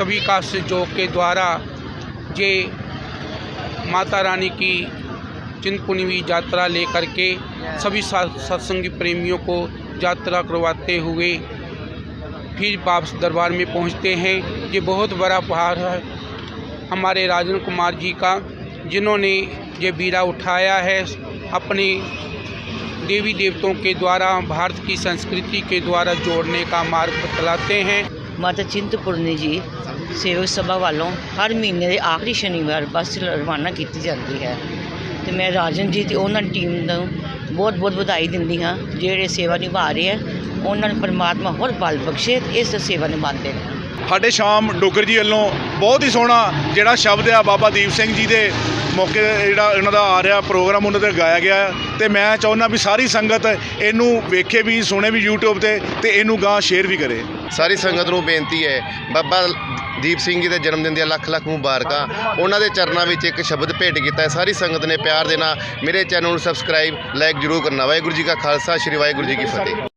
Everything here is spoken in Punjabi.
सभी का सहयोग के द्वारा ये माता रानी की चिंतपुणवी यात्रा लेकर के सभी सत्संगी प्रेमियों को यात्रा करवाते हुए फिर वापस दरबार में पहुँचते हैं। ये बहुत बड़ा पहाड़ है हमारे राजन कुमार जी का, जिन्होंने ये बीरा उठाया है अपने देवी देवताओं के द्वारा, भारत की संस्कृति के द्वारा जोड़ने का मार्ग बतलाते हैं। माता चिंतपूर्णी जी ਸੇਵਕ ਸਭਾ ਵੱਲੋਂ ਹਰ ਮਹੀਨੇ ਦੇ ਆਖਰੀ ਸ਼ਨੀਵਾਰ ਬੱਸ ਰਵਾਨਾ ਕੀਤੀ ਜਾਂਦੀ ਹੈ। ਤੇ ਮੈਂ ਰਾਜਨ ਜੀ ਤੇ ਉਹਨਾਂ ਦੀ ਟੀਮ ਨੂੰ ਬਹੁਤ ਬਹੁਤ ਵਧਾਈ ਦਿੰਦੀ ਹਾਂ, ਜਿਹੜੇ ਸੇਵਾ ਨਿਭਾ ਰਹੇ ਹੈ, ਉਹਨਾਂ ਨੂੰ ਪਰਮਾਤਮਾ ਹੋਰ ਬਲ ਬਖਸ਼ੇ ਤੇ ਇਸ ਸੇਵਾ ਨਿਭਾਉਂਦੇ ਨੇ। ਸਾਡੇ ਸ਼ਾਮ ਡੋਗਰ ਜੀ ਵੱਲੋਂ ਬਹੁਤ ਹੀ ਸੋਹਣਾ ਜਿਹੜਾ ਸ਼ਬਦ ਆ ਬਾਬਾ ਦੀਪ ਸਿੰਘ ਜੀ ਦੇ ਮੌਕੇ ਜਿਹੜਾ ਉਹਨਾਂ ਦਾ ਆ ਰਿਹਾ ਪ੍ਰੋਗਰਾਮ ਉਹਨਾਂ ਤੇ ਗਾਇਆ ਗਿਆ ਹੈ। ਤੇ ਮੈਂ ਚਾਹੁੰਦਾ ਵੀ ਸਾਰੀ ਸੰਗਤ ਇਹਨੂੰ ਵੇਖੇ ਵੀ, ਸੁਣੇ ਵੀ YouTube ਤੇ ਤੇ ਇਹਨੂੰ ਗਾਂ ਸ਼ੇਅਰ ਵੀ ਕਰੇ। ਸਾਰੀ ਸੰਗਤ ਨੂੰ ਬੇਨਤੀ ਹੈ, ਬਾਬਾ ਦੀਪ ਸਿੰਘ ਜੀ ਦੇ ਜਨਮ ਦਿਨ ਦੀਆਂ ਲੱਖ ਲੱਖ ਮੁਬਾਰਕਾਂ। ਉਹਨਾਂ ਦੇ ਚਰਨਾਂ ਵਿੱਚ ਇੱਕ ਸ਼ਬਦ ਭੇਟ ਕੀਤਾ ਹੈ। ਸਾਰੀ ਸੰਗਤ ਨੇ ਪਿਆਰ ਦੇਣਾ ਮੇਰੇ ਚੈਨਲ ਨੂੰ ਸਬਸਕ੍ਰਾਈਬ ਲਾਈਕ ਜਰੂਰ ਕਰਨਾ। ਵਾਹਿਗੁਰੂ ਜੀ ਕਾ ਖਾਲਸਾ, ਸ੍ਰੀ ਵਾਹਿਗੁਰੂ ਜੀ ਕੀ ਫਤਿਹ।